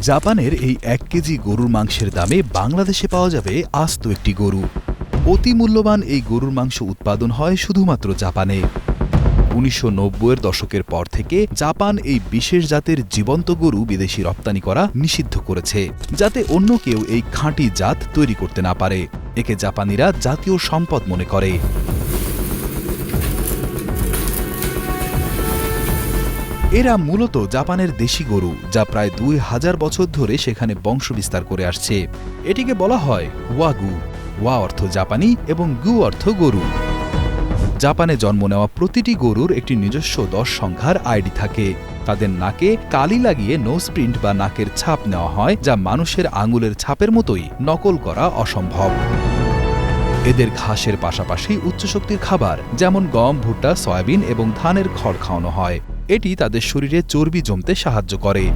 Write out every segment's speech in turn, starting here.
জাপানের এই এক কেজি গরুর মাংসের দামে বাংলাদেশে পাওয়া যাবে আস্ত একটি গরু। অতি মূল্যবান এই গরুর মাংস উৎপাদন হয় শুধুমাত্র জাপানে। উনিশশো নব্বইয়ের দশকের পর থেকে জাপান এই বিশেষ জাতের জীবন্ত গরু বিদেশি রপ্তানি করা নিষিদ্ধ করেছে, যাতে অন্য কেউ এই খাঁটি জাত তৈরি করতে না পারে। একে জাপানিরা জাতীয় সম্পদ মনে করে। এরা মূলত জাপানের দেশি গরু, যা প্রায় দুই হাজার বছর ধরে সেখানে বংশবিস্তার করে আসছে। এটিকে বলা হয় ওয়াগু। ওয়া অর্থ জাপানি এবং গু অর্থ গরু। জাপানে জন্ম নেওয়া প্রতিটি গরুর একটি নিজস্ব দশ সংখ্যার আইডি থাকে। তাদের নাকে কালি লাগিয়ে নোজ প্রিন্ট বা নাকের ছাপ নেওয়া হয়, যা মানুষের আঙুলের ছাপের মতোই নকল করা অসম্ভব। এদের ঘাসের পাশাপাশি উচ্চশক্তির খাবার, যেমন গম, ভুট্টা, সয়াবিন এবং ধানের খড় খাওয়ানো হয়। এটি তাদের শরীরে চর্বি জমতে সাহায্য করে।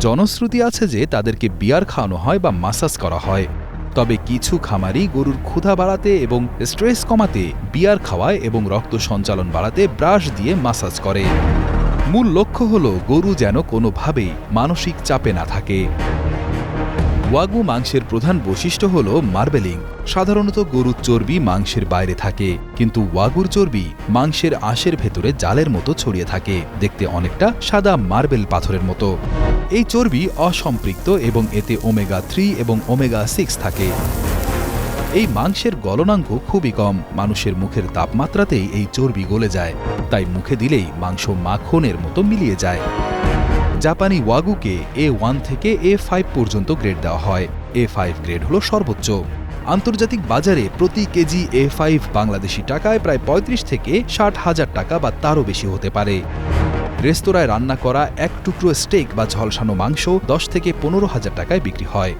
জনশ্রুতি আছে যে তাদেরকে বিয়ার খাওয়ানো হয় বা মাসাজ করা হয়। তবে কিছু খামারি গরুর ক্ষুধা বাড়াতে এবং স্ট্রেস কমাতে বিয়ার খাওয়ায় এবং রক্ত সঞ্চালন বাড়াতে ব্রাশ দিয়ে মাসাজ করে। মূল লক্ষ্য হল গরু যেন কোনোভাবেই মানসিক চাপে না থাকে। ওয়াগু মাংসের প্রধান বৈশিষ্ট্য হল মার্বেলিং। সাধারণত গরুর চর্বি মাংসের বাইরে থাকে, কিন্তু ওয়াগুর চর্বি মাংসের আঁশের ভেতরে জালের মতো ছড়িয়ে থাকে, দেখতে অনেকটা সাদা মার্বেল পাথরের মতো। এই চর্বি অসম্পৃক্ত এবং এতে ওমেগা থ্রি এবং ওমেগা সিক্স থাকে। এই মাংসের গলনাঙ্ক খুবই কম, মানুষের মুখের তাপমাত্রাতেই এই চর্বি গলে যায়, তাই মুখে দিলেই মাংস মাখনের মতো মিলিয়ে যায়। জাপানি ওয়াগুকে এ ওয়ান থেকে এ ফাইভ পর্যন্ত গ্রেড দেওয়া হয়। এ ফাইভ গ্রেড হল সর্বোচ্চ। আন্তর্জাতিক বাজারে প্রতি কেজি এ ফাইভ বাংলাদেশি টাকায় প্রায় পঁয়ত্রিশ থেকে ষাট হাজার টাকা বা তারও বেশি হতে পারে। রেস্তোরাঁয় রান্না করা এক টুকরো স্টেক বা ঝলসানো মাংস দশ থেকে পনেরো হাজার টাকায় বিক্রি হয়।